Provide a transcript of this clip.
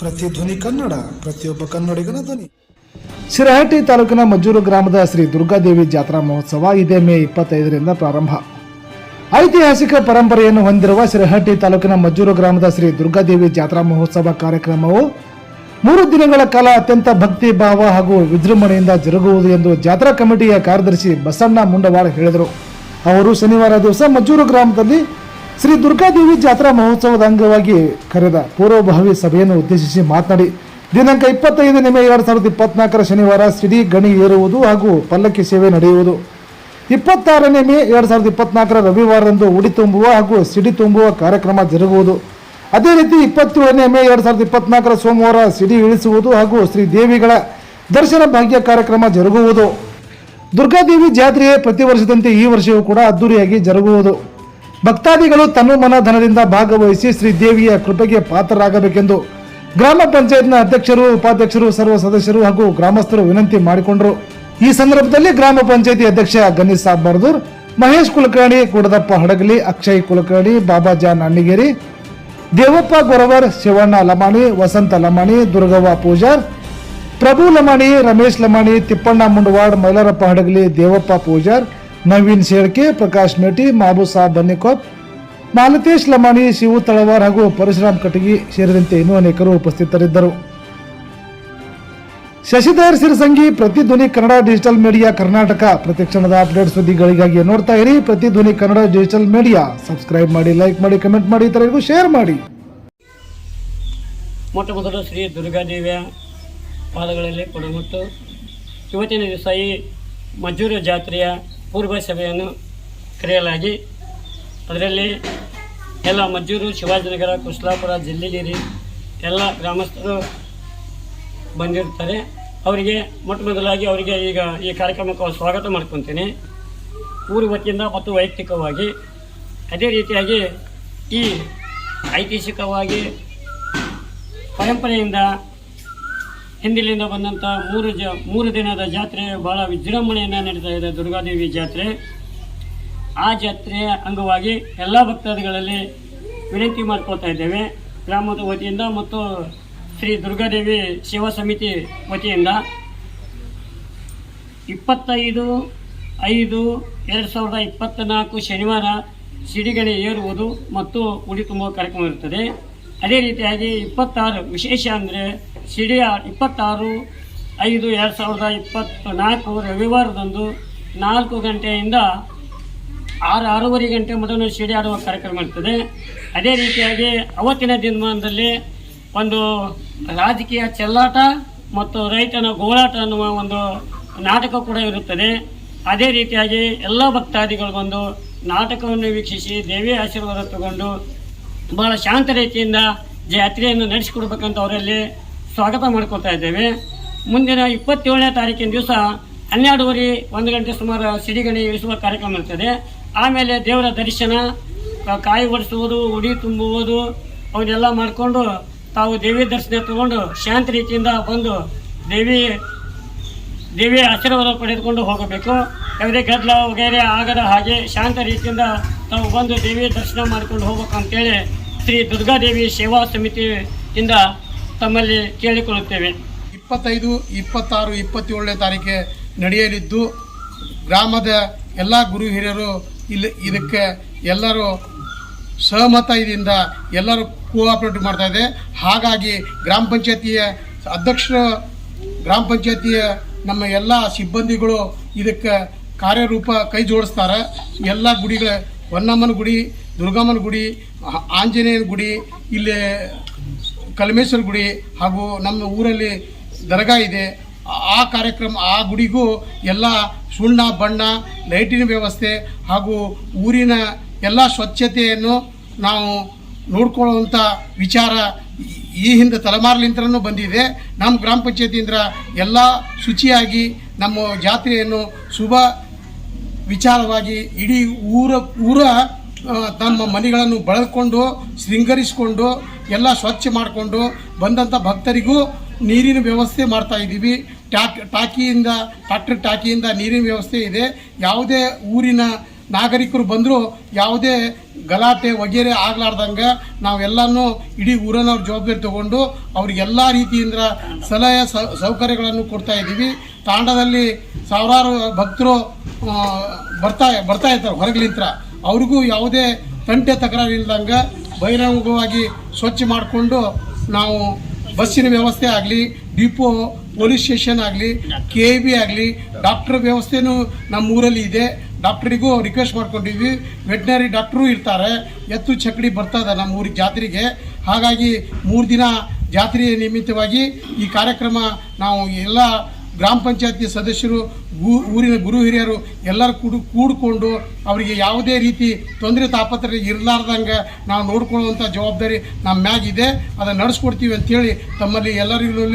ಪ್ರತಿಧ್ವನಿ ಕನ್ನಡ, ಪ್ರತಿಯೊಬ್ಬ ಕನ್ನಡಿಗನ ಧ್ವನಿ. ಶಿರಹಟ್ಟಿ ತಾಲೂಕಿನ ಮಜ್ಜೂರು ಗ್ರಾಮದ ಶ್ರೀ ದುರ್ಗಾದೇವಿ ಜಾತ್ರಾ ಮಹೋತ್ಸವ ಇದೇ ಮೇ ಇಪ್ಪತ್ತೈದರಿಂದ ಪ್ರಾರಂಭ. ಐತಿಹಾಸಿಕ ಪರಂಪರೆಯನ್ನು ಹೊಂದಿರುವ ಶಿರಹಟ್ಟಿ ತಾಲೂಕಿನ ಮಜ್ಜೂರು ಗ್ರಾಮದ ಶ್ರೀ ದುರ್ಗಾದೇವಿ ಜಾತ್ರಾ ಮಹೋತ್ಸವ ಕಾರ್ಯಕ್ರಮವು ಮೂರು ದಿನಗಳ ಕಾಲ ಅತ್ಯಂತ ಭಕ್ತಿ ಭಾವ ಹಾಗೂ ವಿಜೃಂಭಣೆಯಿಂದ ಜರುಗುವುದು ಎಂದು ಜಾತ್ರಾ ಕಮಿಟಿಯ ಕಾರ್ಯದರ್ಶಿ ಬಸಣ್ಣ ಮುಂಡವಾಳ ಹೇಳಿದರು. ಅವರು ಶನಿವಾರ ದಿವಸ ಮಜ್ಜೂರು ಗ್ರಾಮದಲ್ಲಿ ಶ್ರೀ ದುರ್ಗಾದೇವಿ ಜಾತ್ರಾ ಮಹೋತ್ಸವದ ಅಂಗವಾಗಿ ಕರೆದ ಪೂರ್ವಭಾವಿ ಸಭೆಯನ್ನು ಉದ್ದೇಶಿಸಿ ಮಾತನಾಡಿ, ದಿನಾಂಕ ಇಪ್ಪತ್ತೈದನೇ ಮೇ ಎರಡು ಸಾವಿರದ ಇಪ್ಪತ್ನಾಲ್ಕರ ಶನಿವಾರ ಸಿಡಿ ಗಣಿ ಏರುವುದು ಹಾಗೂ ಪಲ್ಲಕ್ಕಿ ಸೇವೆ ನಡೆಯುವುದು. ಇಪ್ಪತ್ತಾರನೇ ಮೇ ಎರಡು ಸಾವಿರದ ಇಪ್ಪತ್ನಾಲ್ಕರ ರವಿವಾರದಂದು ಉಡಿ ತುಂಬುವ ಹಾಗೂ ಸಿಡಿ ತುಂಬುವ ಕಾರ್ಯಕ್ರಮ ಜರುಗುವುದು. ಅದೇ ರೀತಿ ಇಪ್ಪತ್ತೇಳನೇ ಮೇ ಎರಡು ಸಾವಿರದ ಇಪ್ಪತ್ನಾಲ್ಕರ ಸೋಮವಾರ ಸಿಡಿ ಇಳಿಸುವುದು ಹಾಗೂ ಶ್ರೀ ದೇವಿಗಳ ದರ್ಶನ ಭಾಗ್ಯ ಕಾರ್ಯಕ್ರಮ ಜರುಗುವುದು. ದುರ್ಗಾದೇವಿ ಜಾತ್ರೆಯೇ ಪ್ರತಿ ವರ್ಷದಂತೆ ಈ ವರ್ಷವೂ ಕೂಡ ಅದ್ದೂರಿಯಾಗಿ ಜರುಗುವುದು. ಭಕ್ತಾದಿಗಳು ತನು ಮನ ಧನದಿಂದ ಭಾಗವಹಿಸಿ ಶ್ರೀದೇವಿಯ ಕೃಪೆಗೆ ಪಾತ್ರರಾಗಬೇಕೆಂದು ಗ್ರಾಮ ಪಂಚಾಯತ್ನ ಅಧ್ಯಕ್ಷರು, ಉಪಾಧ್ಯಕ್ಷರು, ಸರ್ವ ಸದಸ್ಯರು ಹಾಗೂ ಗ್ರಾಮಸ್ಥರು ವಿನಂತಿ ಮಾಡಿಕೊಂಡರು. ಈ ಸಂದರ್ಭದಲ್ಲಿ ಗ್ರಾಮ ಪಂಚಾಯತಿ ಅಧ್ಯಕ್ಷ ಗಣೇಶ್ ಸಾಬ್ ಬರ್ದೂರ್ ಮಹೇಶ್ ಕುಲಕರ್ಣಿ, ಕೂಡದಪ್ಪ ಹಡಗಲಿ, ಅಕ್ಷಯ್ ಕುಲಕರ್ಣಿ, ಬಾಬಾ ಜಾನ್ ಅಣ್ಣಿಗೇರಿ, ದೇವಪ್ಪ ಗೊರವರ್, ಶಿವಣ್ಣ ಲಮಾಣಿ, ವಸಂತ ಲಮಾಣಿ, ದುರ್ಗವ್ವ ಪೂಜಾರ್, ಪ್ರಭು ಲಮಾಣಿ, ರಮೇಶ್ ಲಮಾಣಿ, ತಿಪ್ಪಣ್ಣ ಮುಂಡವಾಡ್, ಮೈಲಾರಪ್ಪ ಹಡಗಲಿ, ದೇವಪ್ಪ ಪೂಜಾರ್ ನವೀನ್ ಶೇಳ್ಕೆ ಪ್ರಕಾಶ್ ಮೇಟಿ, ಮಾಬು ಸಾಬ್ ಬನ್ನಿಕೋಪ್, ಮಾಲತೇಶ್ ಲಮಾಣಿ, ಶಿವು ತಳವಾರ್ ಹಾಗೂ ಪರಶುರಾಮ್ ಕಟಗಿ ಸೇರಿದಂತೆ ಇನ್ನೂ ಅನೇಕರು ಉಪಸ್ಥಿತರಿದ್ದರು. Shashidhar Sirasangi Pratidhwani Kannada digital media Karnataka. ಪ್ರತಿಕ್ಷಣದ ಅಪ್ಡೇಟ್ ಸುದ್ದಿಗಳಿಗಾಗಿ ನೋಡ್ತಾ ಇರಿ. Pratidhwani Kannada digital media. Subscribe ಮಾಡಿ, ಲೈಕ್ ಮಾಡಿ, ಕಮೆಂಟ್ ಮಾಡಿ, ಇತರರಿಗೂ ಶೇರ್ ಮಾಡಿ. ಮೊಟ್ಟ ಮೊದಲು ಶ್ರೀ ದುರ್ಗಾದೇವಿಯ ಪಾದಗಳಲ್ಲಿ ಕೊಡಮುಟ್ಟು. ಇವತ್ತಿನ ದಿವಸ ಈ ಮಜ್ಜೂರು ಜಾತ್ರೆಯ ಪೂರ್ವ ಸಭೆಯನ್ನು ಕರೆಯಲಾಗಿ, ಅದರಲ್ಲಿ ಎಲ್ಲ ಮಜ್ಜೂರು ಶಿವಾಜಿನಗರ ಕುಶಲಾಪುರ ಜಿಲ್ಲೆಗಿರಿ ಎಲ್ಲ ಗ್ರಾಮಸ್ಥರು ಬಂದಿರ್ತಾರೆ. ಅವರಿಗೆ ಮೊಟ್ಟ ಮೊದಲಾಗಿ ಅವರಿಗೆ ಈಗ ಈ ಕಾರ್ಯಕ್ರಮಕ್ಕೆ ಸ್ವಾಗತ ಮಾಡ್ಕೊತೀನಿ. ಊರು ವತಿಯಿಂದ ಮತ್ತು ವೈಯಕ್ತಿಕವಾಗಿ ಅದೇ ರೀತಿಯಾಗಿ ಈ ಐತಿಹಾಸಿಕವಾಗಿ ಪರಂಪರೆಯಿಂದ ಹಿಂದಿಲಿಂದ ಬಂದಂಥ ಮೂರು ಜ, ಮೂರು ದಿನದ ಜಾತ್ರೆ ಭಾಳ ವಿಜೃಂಭಣೆಯಿಂದ ನಡೀತಾ ಇದೆ, ದುರ್ಗಾದೇವಿ ಜಾತ್ರೆ. ಆ ಜಾತ್ರೆಯ ಅಂಗವಾಗಿ ಎಲ್ಲ ಭಕ್ತಾದಿಗಳಲ್ಲಿ ವಿನಂತಿ ಮಾಡ್ಕೊಳ್ತಾ ಇದ್ದೇವೆ. ಗ್ರಾಮದ ವತಿಯಿಂದ ಮತ್ತು ಶ್ರೀ ದುರ್ಗಾದೇವಿ ಸೇವಾ ಸಮಿತಿ ವತಿಯಿಂದ. ಇಪ್ಪತ್ತೈದು, ಐದು, ಎರಡು ಸಾವಿರದ ಇಪ್ಪತ್ತ ನಾಲ್ಕು ಶನಿವಾರ ಸಿಡಿಗಣೆ ಏರುವುದು ಮತ್ತು ಉಡಿ ತುಂಬುವ ಕಾರ್ಯಕ್ರಮ ಇರುತ್ತದೆ. ಅದೇ ರೀತಿಯಾಗಿ ಇಪ್ಪತ್ತಾರು ವಿಶೇಷ ಅಂದರೆ ಸಿಡಿಯ ಇಪ್ಪತ್ತಾರು, ಐದು ಎರಡು ಸಾವಿರದ ಇಪ್ಪತ್ತು ನಾಲ್ಕು ರವಿವಾರದಂದು ನಾಲ್ಕು ಗಂಟೆಯಿಂದ ಆರು, ಆರೂವರೆ ಗಂಟೆ ಮೊದಲು ಸಿಡಿ ಆಡುವ ಕಾರ್ಯಕ್ರಮ ಇರ್ತದೆ ಅದೇ ರೀತಿಯಾಗಿ ಅವತ್ತಿನ ದಿನಮಾನದಲ್ಲಿ ಒಂದು ರಾಜಕೀಯ ಚೆಲ್ಲಾಟ ಮತ್ತು ರೈತನ ಗೋಳಾಟ ಅನ್ನುವ ಒಂದು ನಾಟಕ ಕೂಡ ಇರುತ್ತದೆ. ಅದೇ ರೀತಿಯಾಗಿ ಎಲ್ಲ ಭಕ್ತಾದಿಗಳು ಬಂದು ನಾಟಕವನ್ನು ವೀಕ್ಷಿಸಿ ದೇವಿಯ ಆಶೀರ್ವಾದ ತಗೊಂಡು ಭಾಳ ಶಾಂತ ರೀತಿಯಿಂದ ಜಾತ್ರೆಯನ್ನು ನಡೆಸಿಕೊಡ್ಬೇಕಂತ ಅವರಲ್ಲಿ ಸ್ವಾಗತ ಮಾಡ್ಕೊತಾ ಇದ್ದೇವೆ. ಮುಂದಿನ ಇಪ್ಪತ್ತೇಳನೇ ತಾರೀಕಿನ ದಿವಸ ಹನ್ನೆರಡುವರೆ ಒಂದು ಗಂಟೆ ಸುಮಾರು ಸಿಡಿಗಣಿ ಇಳಿಸುವ ಕಾರ್ಯಕ್ರಮ ಇರ್ತದೆ. ಆಮೇಲೆ ದೇವರ ದರ್ಶನ ಕಾಯಿ ಒಡಿಸುವುದು, ಉಡಿ ತುಂಬುವುದು, ಅವನ್ನೆಲ್ಲ ಮಾಡಿಕೊಂಡು ತಾವು ದೇವಿ ದರ್ಶನ ತಗೊಂಡು ಶಾಂತ ರೀತಿಯಿಂದ ಬಂದು ದೇವಿ, ದೇವಿಯ ಆಶೀರ್ವಾದ ಪಡೆದುಕೊಂಡು ಹೋಗಬೇಕು. ಯಾವುದೇ ಗದ್ದಲ ವಗೈರೆ ಆಗದ ಹಾಗೆ ಶಾಂತ ರೀತಿಯಿಂದ ತಾವು ಬಂದು ದೇವಿಯ ದರ್ಶನ ಮಾಡಿಕೊಂಡು ಹೋಗ್ಬೇಕು ಅಂತೇಳಿ ಶ್ರೀ ದುರ್ಗಾದೇವಿ ಸೇವಾ ಸಮಿತಿಯಿಂದ ತಮ್ಮಲ್ಲಿ ಕೇಳಿಕೊಳ್ಳುತ್ತೇವೆ. ಇಪ್ಪತ್ತೈದು, ಇಪ್ಪತ್ತಾರು, ಇಪ್ಪತ್ತೇಳನೇ ತಾರೀಕೆ ನಡೆಯಲಿದ್ದು, ಗ್ರಾಮದ ಎಲ್ಲ ಗುರು ಹಿರಿಯರು ಇಲ್ಲಿ ಇದಕ್ಕೆ ಎಲ್ಲರೂ ಸಹಮತ ಇದರಿಂದ ಎಲ್ಲರೂ ಕೋಆಪರೇಟ್ ಮಾಡ್ತಾ ಇದೆ. ಹಾಗಾಗಿ ಗ್ರಾಮ ಪಂಚಾಯತಿಯ ಅಧ್ಯಕ್ಷರು, ಗ್ರಾಮ ಪಂಚಾಯತಿಯ ನಮ್ಮ ಎಲ್ಲ ಸಿಬ್ಬಂದಿಗಳು ಇದಕ್ಕೆ ಕಾರ್ಯರೂಪ ಕೈ ಜೋಡಿಸ್ತಾರೆ. ಎಲ್ಲ ಗುಡಿಗಳ ಹೊನ್ನಮ್ಮನ ಗುಡಿ, ದುರ್ಗಮ್ಮನ ಗುಡಿ ಆಂಜನೇಯನ ಗುಡಿ, ಇಲ್ಲಿ ಕಲ್ಮೇಶ್ವರ ಗುಡಿ ಹಾಗೂ ನಮ್ಮ ಊರಲ್ಲಿ ದರ್ಗಾ ಇದೆ. ಆ- ಕಾರ್ಯಕ್ರಮ, ಆ ಗುಡಿಗೂ ಎಲ್ಲ ಸುಣ್ಣ, ಬಣ್ಣ, ಲೈಟಿನ ವ್ಯವಸ್ಥೆ ಹಾಗೂ ಊರಿನ ಎಲ್ಲ ಸ್ವಚ್ಛತೆಯನ್ನು ನಾವು ನೋಡ್ಕೊಳ್ಳುವಂಥ ವಿಚಾರ ಈ- ಹಿಂದೆ ತಲೆಮಾರ್ಲಿಂತನೂ ಬಂದಿದೆ. ನಮ್ಮ ಗ್ರಾಮ ಪಂಚಾಯತಿಯಿಂದ ಎಲ್ಲ ಶುಚಿಯಾಗಿ ನಮ್ಮ ಜಾತ್ರೆಯನ್ನು ಶುಭ ವಿಚಾರವಾಗಿ ಇಡೀ ಊರ ಊರ ತಮ್ಮ ಮನೆಗಳನ್ನು ಬಳಕೊಂಡು ಶೃಂಗರಿಸಿಕೊಂಡು ಎಲ್ಲ ಸ್ವಚ್ಛ ಮಾಡಿಕೊಂಡು ಬಂದಂಥ ಭಕ್ತರಿಗೂ ನೀರಿನ ವ್ಯವಸ್ಥೆ ಮಾಡ್ತಾ ಇದ್ದೀವಿ. ಟ್ಯಾಕ್, ಟಾಕಿಯಿಂದ ಟ್ರಾಕ್ಟರ್ ಟಾಕಿಯಿಂದ ನೀರಿನ ವ್ಯವಸ್ಥೆ ಇದೆ. ಯಾವುದೇ ಊರಿನ ನಾಗರಿಕರು ಬಂದರೂ ಯಾವುದೇ ಗಲಾಟೆ ವಗೇರೆ ಆಗಲಾರ್ದಂಗೆ ನಾವೆಲ್ಲನೂ ಇಡೀ ಊರನ್ನವ್ರ ಜವಾಬ್ದಾರಿ ತಗೊಂಡು ಅವ್ರಿಗೆಲ್ಲ ರೀತಿಯಿಂದ ಸಲಹೆ ಸೌಕರ್ಯಗಳನ್ನು ಕೊಡ್ತಾ ಇದ್ದೀವಿ. ತಾಂಡದಲ್ಲಿ ಸಾವಿರಾರು ಭಕ್ತರು ಬರ್ತಾ ಬರ್ತಾ ಇರ್ತಾರೆ ಹೊರಗ್ಲಿಂತ್ರ. ಅವ್ರಿಗೂ ಯಾವುದೇ ತಂಟೆ ತಕರಾರು ಇಲ್ದಂಗೆ ಬಹಿರಂಗವಾಗಿ ಸ್ವಚ್ಛ ಮಾಡಿಕೊಂಡು ನಾವು ಬಸ್ಸಿನ ವ್ಯವಸ್ಥೆ ಆಗಲಿ ಡಿಪೋ ಪೊಲೀಸ್ ಸ್ಟೇಷನ್ ಆಗಲಿ ಕೆ ಬಿ ಆಗಲಿ ಡಾಕ್ಟರ್ ವ್ಯವಸ್ಥೆನೂ ನಮ್ಮ ಊರಲ್ಲಿ ಇದೆ. ಡಾಕ್ಟ್ರಿಗೂ ರಿಕ್ವೆಸ್ಟ್ ಮಾಡ್ಕೊಂಡಿದ್ವಿ. ವೆಟ್ನರಿ ಡಾಕ್ಟ್ರು ಇರ್ತಾರೆ. ಎತ್ತು ಚಕ್ಕಡಿ ಬರ್ತದೆ ನಮ್ಮ ಊರಿಗೆ ಜಾತ್ರೆಗೆ. ಹಾಗಾಗಿ ಮೂರು ದಿನ ಜಾತ್ರೆಯ ನಿಮಿತ್ತವಾಗಿ ಈ ಕಾರ್ಯಕ್ರಮ ನಾವು ಎಲ್ಲ ಗ್ರಾಮ ಪಂಚಾಯತಿ ಸದಸ್ಯರು ಊರಿನ ಗುರು ಹಿರಿಯರು ಎಲ್ಲರೂ ಕೂಡ, ಕೂಡಿಕೊಂಡು ಅವರಿಗೆ ಯಾವುದೇ ರೀತಿ ತೊಂದರೆ ತಾಪತ್ರ ಇರಲಾರ್ದಂಗೆ ನಾವು ನೋಡ್ಕೊಳ್ಳುವಂಥ ಜವಾಬ್ದಾರಿ ನಮ್ಮ ಮ್ಯಾಗಿದೆ ಅದನ್ನು ನಡೆಸ್ಕೊಡ್ತೀವಿ ಅಂತೇಳಿ ತಮ್ಮಲ್ಲಿ ಎಲ್ಲರಿಗೂ